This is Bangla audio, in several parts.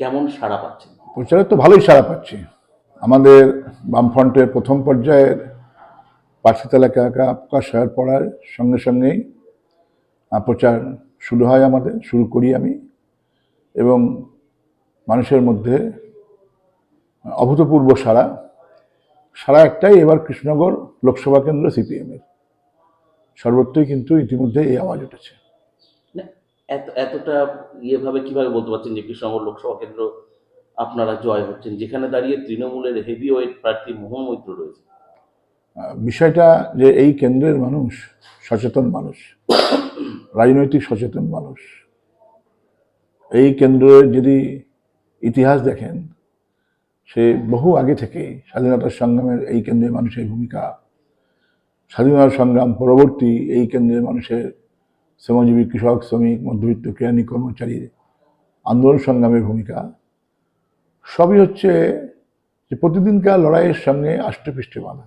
কেমন সাড়া পাচ্ছেন প্রচারে তো ভালোই সাড়া পাচ্ছি। আমাদের বামফ্রন্টের প্রথম পর্যায়ের প্রার্থী তালিকা প্রকাশ হওয়ার পড়ার সঙ্গে সঙ্গেই প্রচার শুরু হয় আমাদের, শুরু করি আমি। এবং মানুষের মধ্যে অভূতপূর্ব সাড়া। সারা একটাই এবার কৃষ্ণনগর লোকসভা কেন্দ্র সিপিএমের। সর্বত্রই কিন্তু ইতিমধ্যে এই আওয়াজ উঠেছে। এত, এতটা ইয়েভাবে কীভাবে বলতে পারছেন যে কৃষ্ণনগর লোকসভা কেন্দ্র আপনারা জয় হচ্ছেন? যেখানে দাঁড়িয়ে তৃণমূলের হেভি ওয়েট প্রার্থী মোহন মৈত্র রয়েছে। বিষয়টা যে এই কেন্দ্রের মানুষ সচেতন মানুষ, রাজনৈতিক সচেতন মানুষ। এই কেন্দ্রের যদি ইতিহাস দেখেন, সে বহু আগে থেকেই স্বাধীনতার সংগ্রামের এই কেন্দ্রের মানুষের ভূমিকা, স্বাধীনতা সংগ্রাম পরবর্তী এই কেন্দ্রের মানুষের শ্রমজীবী কৃষক, শ্রমিক, মধ্যবিত্ত কেরানি কর্মচারীর আন্দোলন সংগ্রামের ভূমিকা। সবই হচ্ছে যে প্রতিদিনকার লড়াইয়ের সঙ্গে আষ্টপৃষ্টে বাঁধা।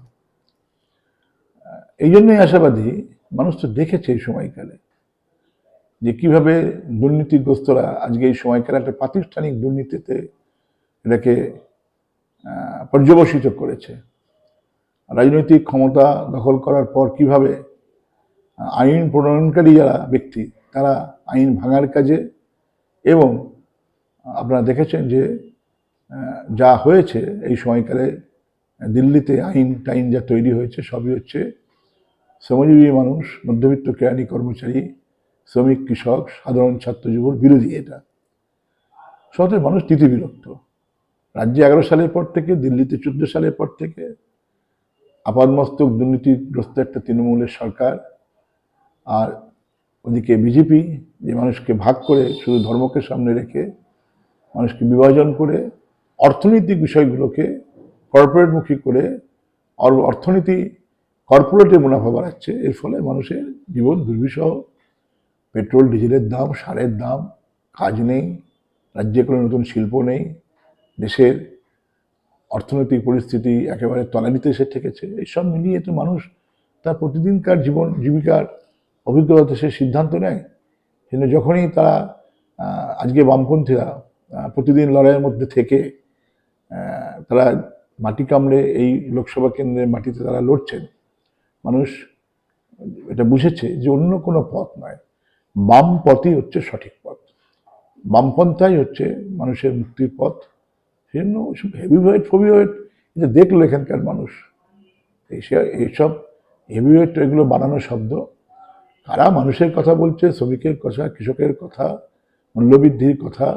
এই জন্যই আশাবাদী মানুষ তো দেখেছে এই সময়কালে যে কীভাবে দুর্নীতিগ্রস্তরা আজকে এই সময়কালে একটা প্রাতিষ্ঠানিক দুর্নীতিতে এটাকে পর্যবসিত করেছে। রাজনৈতিক ক্ষমতা দখল করার পর কীভাবে আইন প্রণয়নকারী যারা ব্যক্তি, তারা আইন ভাঙার কাজে এবং আপনারা দেখেছেন যে যা হয়েছে এই সময়কালে, দিল্লিতে আইন টাইন যা তৈরি হয়েছে সবই হচ্ছে শ্রমজীবী মানুষ, মধ্যবিত্ত কেরানি কর্মচারী, শ্রমিক, কৃষক, সাধারণ ছাত্র যুবর বিরোধী এটা। শহরের মানুষ তিথি বিরক্ত। রাজ্যে এগারো সালের পর থেকে, দিল্লিতে চোদ্দ সালের পর থেকে আপাদমস্তক দুর্নীতিগ্রস্ত একটা তৃণমূলের সরকার। আর ওদিকে বিজেপি যে মানুষকে ভাগ করে শুধু ধর্মকে সামনে রেখে মানুষকে বিভাজন করে অর্থনৈতিক বিষয়গুলোকে কর্পোরেটমুখী করে অর- অর্থনীতি কর্পোরেটে মুনাফা বাড়াচ্ছে, এর ফলে মানুষের জীবন দুর্বিষহ। পেট্রোল, ডিজেলের দাম, সারের দাম, কাজ নেই, রাজ্যে কোনো নতুন শিল্প নেই, দেশের অর্থনৈতিক পরিস্থিতি একেবারে তলানিতে এসে ঠেকেছে। এইসব মিলিয়ে তো মানুষ তার প্রতিদিনকার জীবন, জীবিকার অভিজ্ঞতা সে সিদ্ধান্ত নেয়। কিন্তু যখনই তারা আজকে বামপন্থীরা প্রতিদিন লড়াইয়ের মধ্যে থেকে তারা মাটি কামড়ে এই লোকসভা কেন্দ্রের মাটিতে তারা লড়ছেন, মানুষ এটা বুঝেছে যে অন্য কোনো পথ নয়। বাম পথই হচ্ছে সঠিক পথ। বামপন্থাই হচ্ছে মানুষের মুক্তির পথ। সেজন্য ওইসব হেভিওয়েট ফোভিওয়েট এটা দেখল এখানকার মানুষ এইসব এইসব হেভিওয়েট এগুলো বানানো শব্দ কারা মানুষের কথা বলছে শ্রমিকের কথা কৃষকের কথা মূল্যবৃদ্ধির কথা।